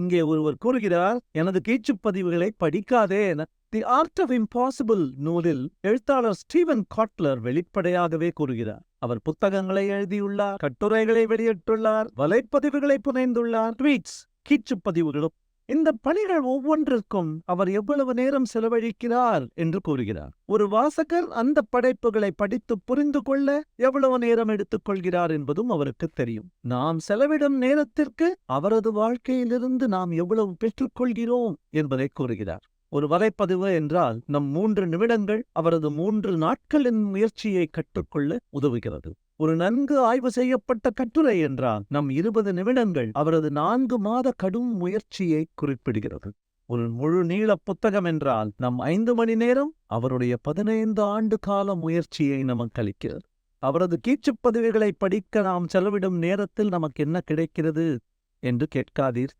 இங்கே ஒருவர் கூறுகிறார் எனது கீச்சுப் பதிவுகளை படிக்காதே என. தி ஆர்ட் ஆஃப் இம்பாசிபிள் நூலில் எழுத்தாளர் ஸ்டீவன் காட்லர் வெளிப்படையாகவே கூறுகிறார். அவர் புத்தகங்களை எழுதியுள்ளார் கட்டுரைகளை வெளியிட்டுள்ளார் வலைப்பதிவுகளை புனைந்துள்ளார் ட்வீட்ஸ் கீச்சுப் பதிவுகளும் இந்த பணிகள் ஒவ்வொன்றிற்கும் அவர் எவ்வளவு நேரம் செலவழிக்கிறார் என்று கூறுகிறார். ஒரு வாசகர் அந்த படைப்புகளை படித்து புரிந்து கொள்ள எவ்வளவு நேரம் எடுத்துக்கொள்கிறார் என்பதும் அவருக்கு தெரியும். நாம் செலவிடும் நேரத்திற்கு அவரது வாழ்க்கையிலிருந்து நாம் எவ்வளவு பெற்றுக்கொள்கிறோம் என்பதை கூறுகிறார். ஒரு வலைப்பதிவு என்றால் நம் மூன்று நிமிடங்கள் அவரது மூன்று நாட்களின் முயற்சியை கற்றுக்கொள்ள உதவுகிறது. ஒரு நன்கு ஆய்வு செய்யப்பட்ட கட்டுரை என்றால் நம் இருபது நிமிடங்கள் அவரது நான்கு மாத கடும் முயற்சியை குறிப்பிடுகிறது. ஒரு முழு நீள புத்தகம் என்றால் நம் ஐந்து மணி நேரம் அவருடைய பதினைந்து ஆண்டு கால முயற்சியை நமக்கு அளிக்கிறது. அவரது கீச்சுப்பதிவுகளை படிக்க நாம் செலவிடும் நேரத்தில் நமக்கு என்ன கிடைக்கிறது? என்று கேட்காதீர்.